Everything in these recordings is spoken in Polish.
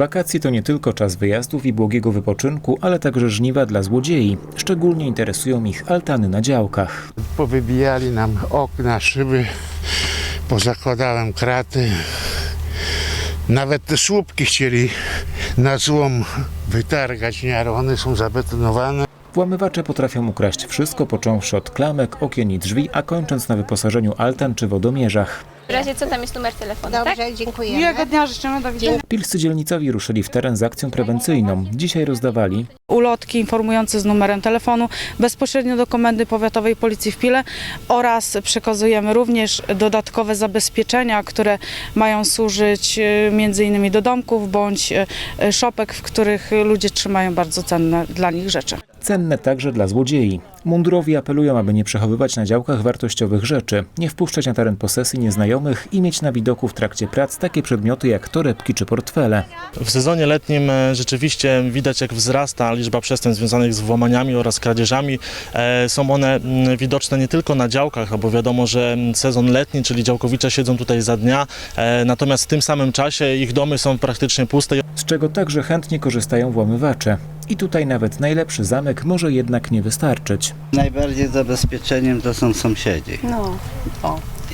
Wakacje to nie tylko czas wyjazdów i błogiego wypoczynku, ale także żniwa dla złodziei. Szczególnie interesują ich altany na działkach. Powybijali nam okna, szyby, pozakładałem kraty. Nawet te słupki chcieli na złom wytargać, nie, ale one są zabetonowane. Włamywacze potrafią ukraść wszystko, począwszy od klamek, okien i drzwi, a kończąc na wyposażeniu altan czy wodomierzach. W razie co tam jest numer telefonu, Dobrze, tak? dziękujemy. Miłego dnia życzymy, do widzenia. Pilscy dzielnicowi ruszyli w teren z akcją prewencyjną. Dzisiaj rozdawali Ulotki informujące z numerem telefonu bezpośrednio do Komendy Powiatowej Policji w Pile oraz przekazujemy również dodatkowe zabezpieczenia, które mają służyć e, między innymi do domków bądź e, szopek, w których ludzie trzymają bardzo cenne dla nich rzeczy. cenne także dla złodziei. Mundurowi apelują, aby nie przechowywać na działkach wartościowych rzeczy, nie wpuszczać na teren posesji nieznajomych i mieć na widoku w trakcie prac takie przedmioty jak torebki czy portfele. W sezonie letnim e, rzeczywiście widać jak wzrasta liczba przestępstw związanych z włamaniami oraz kradzieżami. E, Są one mm, widoczne nie tylko na działkach, bo wiadomo, że mm, sezon letni, czyli działkowicze siedzą tutaj za dnia, e, natomiast w tym samym czasie ich domy są praktycznie puste z czego także chętnie korzystają włamywacze. I tutaj nawet najlepszy zamek może jednak nie wystarczyć. Najbardziej zabezpieczeniem to są sąsiedzi. No,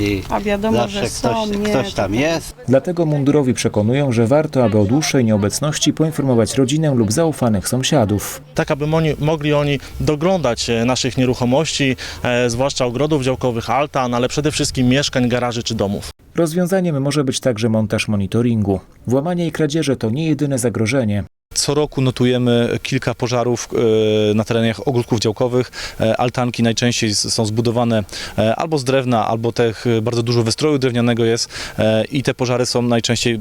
I a wiadomo, zawsze że są, ktoś, nie, ktoś tam jest. Dlatego mundurowi przekonują, że warto, aby o dłuższej nieobecności poinformować rodzinę lub zaufanych sąsiadów. tak aby oni, mogli oni doglądać e, naszych nieruchomości, e, zwłaszcza ogrodów działkowych, altan, ale przede wszystkim mieszkań, garaży czy domów. Rozwiązaniem może być także montaż monitoringu. Włamanie i kradzieże to nie jedyne zagrożenie. Co roku notujemy kilka pożarów e, na terenach ogródków działkowych. E, Altanki najczęściej są zbudowane e, albo z drewna, albo tych bardzo dużo wystroju drewnianego jest i te pożary są najczęściej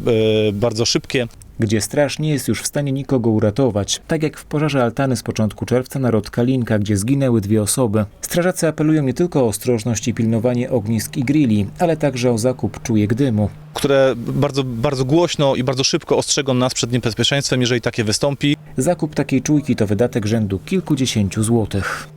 bardzo szybkie. Gdzie straż nie jest już w stanie nikogo uratować, tak jak w pożarze altany z początku czerwca na Rodkalinka, gdzie zginęły dwie osoby. Strażacy apelują nie tylko o ostrożność i pilnowanie ognisk i grilli, ale także o zakup czujek dymu. które bardzo, bardzo głośno i bardzo szybko ostrzegą nas przed niebezpieczeństwem, jeżeli takie wystąpi. Zakup takiej czujki to wydatek rzędu kilkudziesięciu złotych.